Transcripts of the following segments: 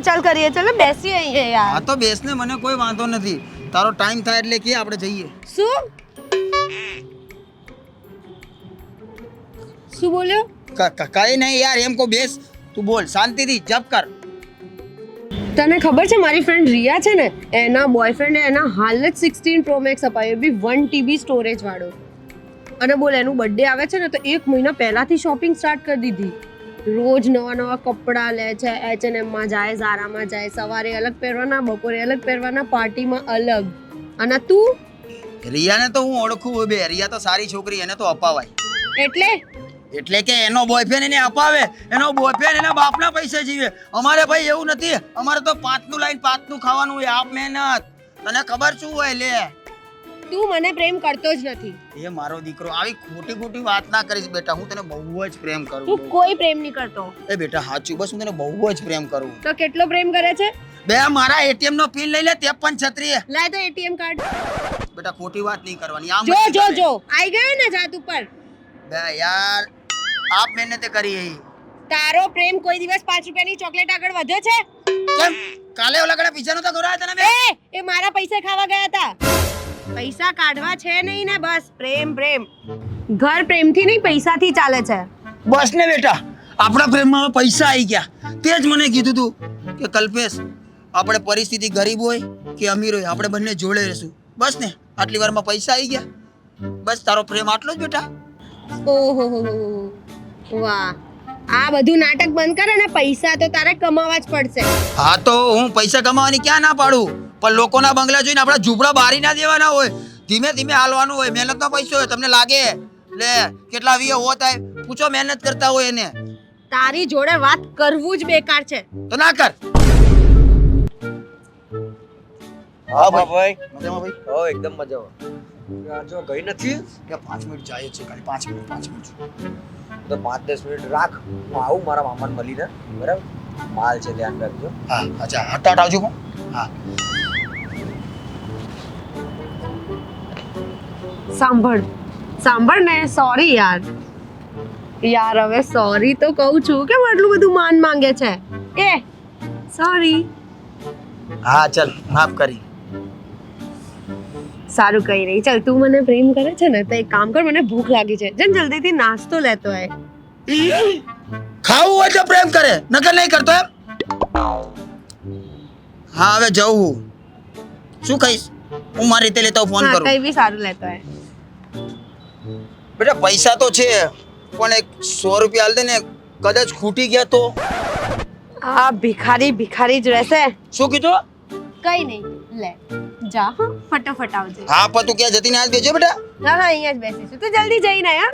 હાલચાલ કરીએ. ચલો બેસીએ અહીંયા હા યાર તો બેસને મને કોઈ વાંધો નથી. તારો ટાઈમ થાય એટલે કે આપણે જઈએ. શું? શું બોલ્યો? કઈ નહીં યાર એમ કો બેસ. તું બોલ શાંતિથી જપ કર. તને ખબર છે મારી ફ્રેન્ડ રિયા છે ને એના બોયફ્રેન્ડે એના હાલ જ સિક્સટીન પ્રો મેક્સ અપાયો બી વન ટીબી સ્ટોરેજ વાળો. અને બોલ એનું બર્થડે આવે છે ને તો એક મહિના પહેલાથી શોપિંગ સ્ટાર્ટ કરી દીધી. રોજ નવા નવા કપડાં લે છે એચ એન એમમાં જાય ઝારામાં જાય સવારે અલગ પહેરવાના બપોરે અલગ પહેરવાના પાર્ટીમાં અલગ. અને તું? રિયાને તો હું ઓળખું બે. રિયા તો સારી છોકરી એને તો અપાવાય. એટલે? એટલે કે એનો બોયફ્રેન્ડ એને અપાવે. એનો બોયફ્રેન્ડ એના બાપના પૈસે જીવે. અમારે ભાઈ એવું નથી. અમારે તો પાંચનું લાઈન પાંચનું ખાવાનું હોય. આપ મહેનત. તને ખબર શું હોય? લે. તું મને પ્રેમ કરતો જ નથી. એ મારો દીકરો આવી ખોટી ખોટી વાત ના કરીશ બેટા હું તને બહુ જ પ્રેમ કરું તું કોઈ પ્રેમ નહીં કરતો. એ બેટા સાચું બસ હું તને બહુ જ પ્રેમ કરું તો કેટલો પ્રેમ કરે છે? બે મારા એટીએમ નો પિન લઈ લે ત્રેપન છત્રી લે તો એટીએમ કાર્ડ બેટા ખોટી વાત નહીં કરવાની આમ જો જો જો આઈ ગયો ને જાત ઉપર. બે યાર આપ મહેનત કરી એ તારો પ્રેમ કોઈ દિવસ પાંચ રૂપિયાની ચોકલેટ આગળ વધ્યો છે? કેમ? કાલે ઓલા કಡೆ પીઝા તો ખવડાવ્યા તને એ એ મારા પૈસે ખાવા ગયા હતા. પૈસા કાઢવા છે નહીં ને બસ પ્રેમ પ્રેમ. ઘર પ્રેમથી નહીં પૈસાથી ચાલે છે. બસ ને બેટા આપણા પ્રેમમાં પૈસા આવી ગયા. તે જ મને કીધું તું કે કલ્પેશ આપણે પરિસ્થિતિ ગરીબ હોય કે અમીર હોય આપણે બંને જોડે રહેશું. બસ ને આટલી વારમાં પૈસા આવી ગયા. બસ તારો પ્રેમ આટલો જ બેટા. ઓહો હો હો હો. વાહ. આ બધું નાટક બંધ કર અને પૈસા તો તારે કમાવા જ પડશે. હા તો હું પૈસા કમાવાની ક્યાં ના પાડું? પણ લોકોના બંગલા જોઈને આપણા ઝૂંપડા બારી ના દેવાના હોય. ધીમે ધીમે હાલવાનું હોય. મહેનતનો પૈસો હોય. તમને લાગે? લે કેટલા વીએ હો થાય. પૂછો મહેનત કરતા હોય એને. તારી જોડે વાત કરવું જ બેકાર છે. તો ના કર. હા ભાઈ. મજામાં ભાઈ? હો એકદમ મજામાં. આ જો ગઈ નથી? કે પાંચ મિનિટ જાય છે ખાલી. પાંચ મિનિટ પાંચ મિનિટ. તો પાંચ દસ મિનિટ રાખ. હું આવું મારા મામાને મળીને. બરાબર? માલ છે ધ્યાન રાખજો હા અચ્છા. હટાટ આવજો હા. સાંભળ. સાંભળ ને સોરી યાર. યાર હવે સોરી તો કહું છું કેમ આટલું બધું માન માંગે છે. એ સોરી હા ચલ માફ કરી. સારું કહી રહી ચાલ તું મને પ્રેમ કરે છે ને તો એક કામ કર મને ભૂખ લાગી છે. જન જલ્દીથી નાસ્તો લેતો આય ખાવું હોય તો પ્રેમ કરે નકર નહીં કરતો એમ. હા હવે જવું શું કહીશ? હું મારી રીતે લેતો ફોન કરું. કઈ બી સારું લેતો આય બેટા પૈસા તો છે પણ એક સો રૂપિયા આલ દે ને કદાચ ખૂટી ગયા તો? આ ભિખારી ભિખારી જ રહેશે. શું કીધું? કઈ નહીં લે જા હા ફટાફટ આવજે. હા પણ તું ક્યાં જતી ને આજ બેજો બેટા? હા હા અહીંયા જ બેસીશું તું જલ્દી જઈને આય,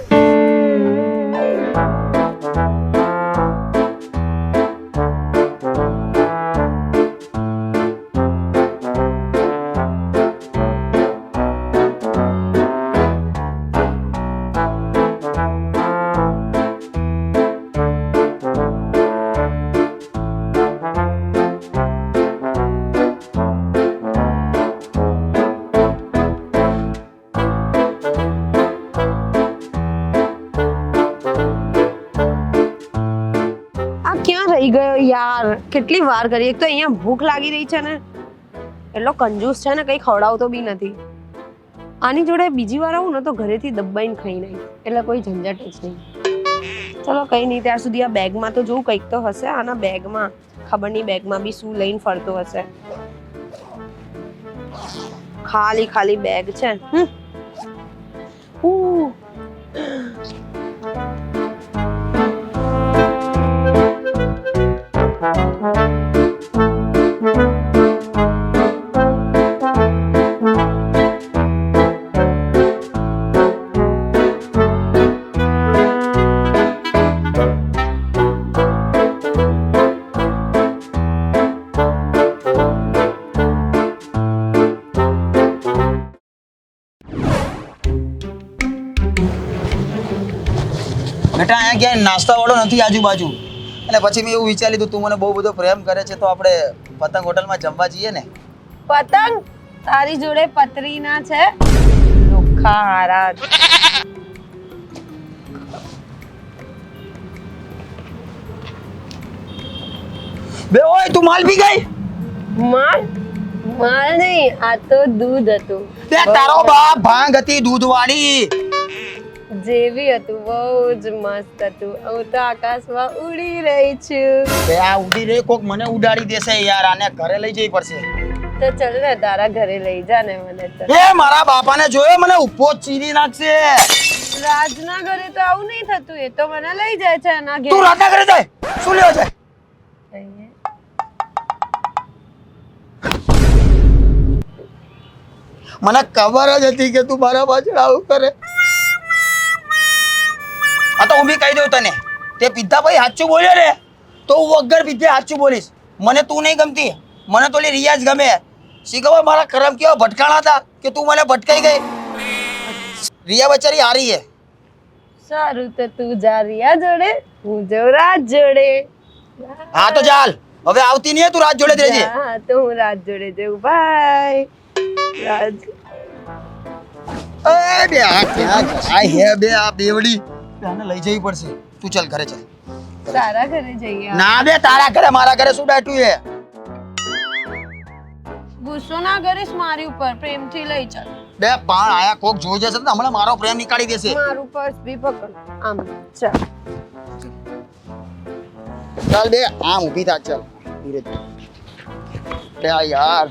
ગયો યાર. કેટલી વાર કરી એક તો અહીંયા ભૂખ લાગી રહી છે ને. એટલો કંજૂસ છે ને, કંઈ ખવડાવતો બી નથી. આની જોડે બીજી વાર આવું ને, તો ઘરેથી દબાઈને ખાઈ નહીં એટલે કોઈ ઝંઝટ જ નહીં. ચલો, કંઈ નહીં. ત્યાં સુધી આ બેગમાં તો જોઉં, કંઈક તો હશે. આના બેગમાં ખબર નહીં બેગમાં બી શું લઈને ફરતો હશે. ખાલી ખાલી બેગ છે. હમ. બેટા અહીંયા ક્યાંય નાસ્તા વાળો નથી આજુબાજુ એટલે પછી મેં એવું વિચારી લીધું તું મને બહુ બધો પ્રેમ કરે છે તો આપણે પતંગ હોટલમાં જમવા જઈએ ને. પતંગ? તારી જોડે પતરી ના છે હારા. બે ઓય તું માલ પી ગઈ? માલ? માલ નહીં આ તો દૂધ હતું. બે તારો બાપ ભાંગ હતી દૂધવાળી. જેવી હતું બહુ જ મસ્ત હતું. હું તો આકાશમાં ઉડી રહી છું. બે આ ઉડી રહી કોક મને ઉડાડી દેશે યાર આને ઘરે લઈ જઈ પડશે. તો ચલ ને તારા ઘરે લઈ જા ને મને તો. એ મારા બાપાને જોયો મને ઉપો ચીરી નાખશે. રાજના ઘરે તો આવું નહીં થતું એ તો મને લઈ જાય છે એના તું ઘરે જાય? શું લેવા જાય? મને ખબર જ હતી કે તું મારા પાછળ આવું કરે. આ તો હું બી કહી દઉં તને. તે પીધા ભાઈ સાચું બોલ્યો રે. તો હું વગર પીધે સાચું બોલીશ. મને તું નહીં ગમતી. મને તો રિયાજ ગમે. શીખવા મારા કરમ કેવા ભટકાણા હતા કે તું મને ભટકાઈ ગઈ? રિયા બચારી હારી છે. સારું તો તું જા રિયા જોડે હું જઉં રાજ જોડે. હા તો ચાલ. હવે આવતી નહીં તું રાત જોડે જ રહેજે. હા તો હું રાજ જોડે જઉં. બાય. રાજ એ બે આ ક્યાં હે બે આ બેવડી. આને લઈ જવી પડશે. તું ચાલ ઘરે ચાલ. તારા ઘરે જઈએ ના બે તારા ઘરે મારા ઘરે શું બેઠું છે? ગુસ્સો ના કરીશ મારી ઉપર પ્રેમથી લઈ ચાલ. બે પણ આયા કોક જોઈ જશે તો હમણાં મારો પ્રેમ નીકાળી દેશે. મારું પર્સ બી પકડ. આમ ચાલ. ચાલ બે આમ ઊભી થા ચાલ. ધીરે ધીરે. બે યાર.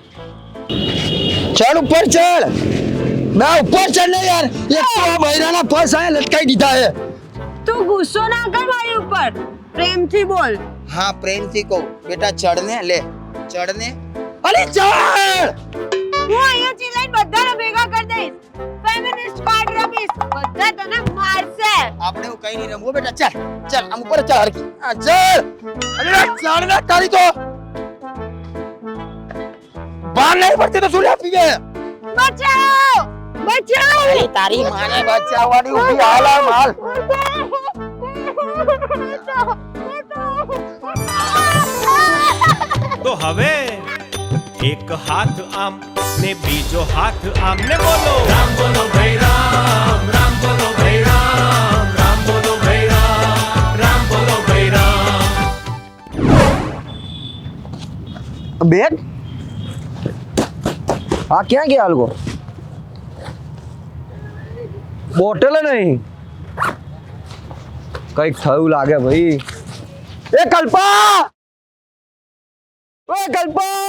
ચાલ ઉપર ચડ બે ઉપર ચડ ને યાર. એક બૈરાના પર્સ આયા લટકાઈ દીધા હે તું ગુસ્સો ના કર મારી ઉપર પ્રેમથી બોલ હા પ્રેમથી કહું બેટા ચડ ને લે ચડ ને અરે ચડ હું અહીંયા ચિલાઈને બધાને ભેગા કરી દઈશ ફેમિનિસ્ટ કાર્ડ રમીશ બધા તને મારશે આપણે એવું કઈ નહીં રમવું બેટા ચાલ ચાલ આમ ઉપર ચાલ હરકી આ ચાલ અરે ચાલ ને તારી તો બાર નહીં પડતી તો શું આપી ગયે બચાવ બચાવ અરે તારી માને બચાવવાની ઊભી હાલ આમ હાલ તો હવે એક હાથ આમ ને બીજો હાથ આમ ને બોલો રામ બોલો ભાઈ રામ રામ બોલો ભાઈ રામ રામ બોલો ભાઈ રામ રામ બોલો ભાઈ રામ બેન આ ક્યાં ગયા લોકો બોટલ નહીં કંઈક થયું લાગે ભાઈ. એ કલ્પા! ઓ કલ્પા!